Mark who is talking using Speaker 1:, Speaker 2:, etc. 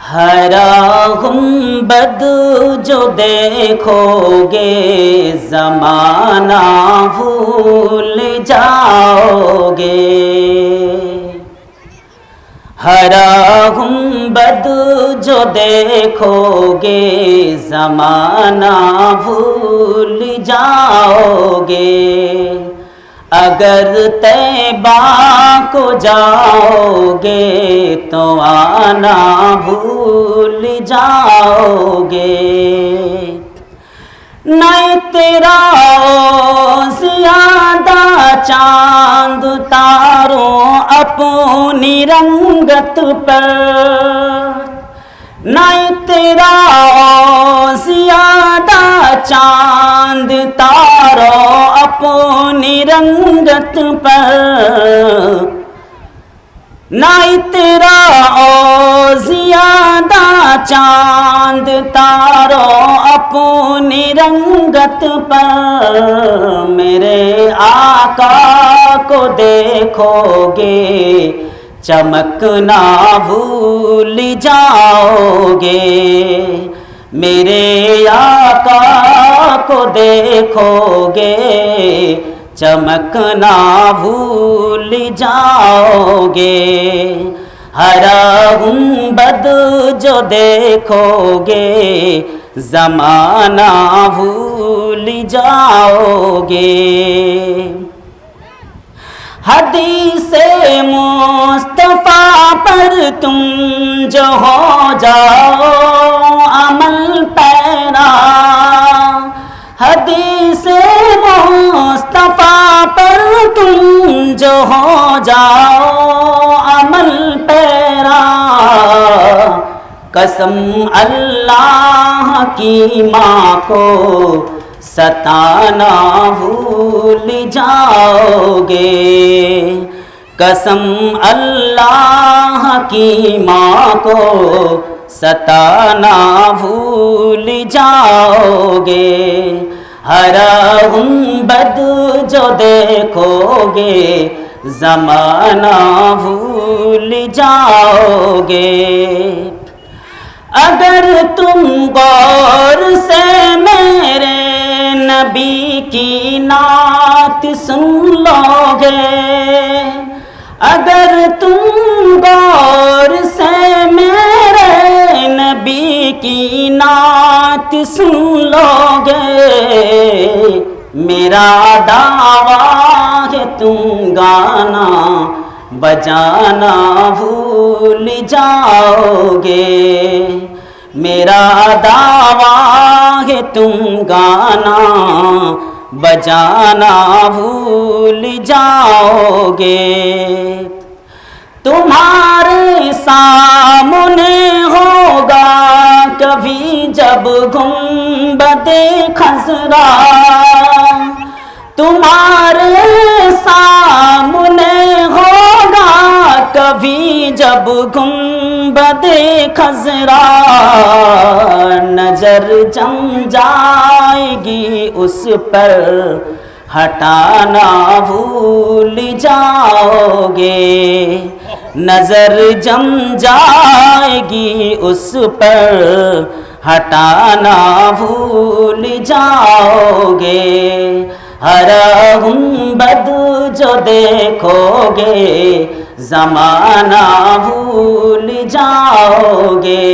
Speaker 1: हरा गुंबद जो देखोगे जमाना भूल जाओगे। हरा गुंबद जो देखोगे जमाना भूल जाओगे। अगर तैबा को जाओगे तो आना भूल जाओगे। नहीं तेरा ज़्यादा चाँद तारों अपनी रंगत पर। नहीं तेरा ज़्यादा चाँद तारों अपनी रंगत पर। नाई तेरा ओ ज़्यादा चाँद तारो अपनी रंगत पर। मेरे आका को देखोगे चमकना भूल जाओगे। मेरे देखोगे चमकना भूल जाओगे। हरा गुंबद जो देखोगे, जमाना भूल जाओगे। हदीस मुस्तफ़ा पर तुम जो हो जाओ जो हो जाओ अमल पैरा। कसम अल्लाह की माँ को सताना भूल जाओगे। कसम अल्लाह की माँ को सताना भूल जाओगे। हरा गुंबद जो देखोगे, जमाना भूल जाओगे। अगर तुम गौर से मेरे नबी की नात सुन लोगे, अगर तुम नबी की नात सुन लोगे। मेरा दावा है तुम गाना, बजाना भूल जाओगे। मेरा दावा है तुम गाना, बजाना भूल जाओगे। जब गुम्बदे खसरा, तुम्हारे सामने होगा कभी जब गुम्बदे खजरा नज़र जम जाएगी उस पर, हटाना भूल जाओगे। नज़र जम जाएगी उस पर हटाना भूल जाओगे। हर गुंबद जो देखोगे जमाना भूल जाओगे।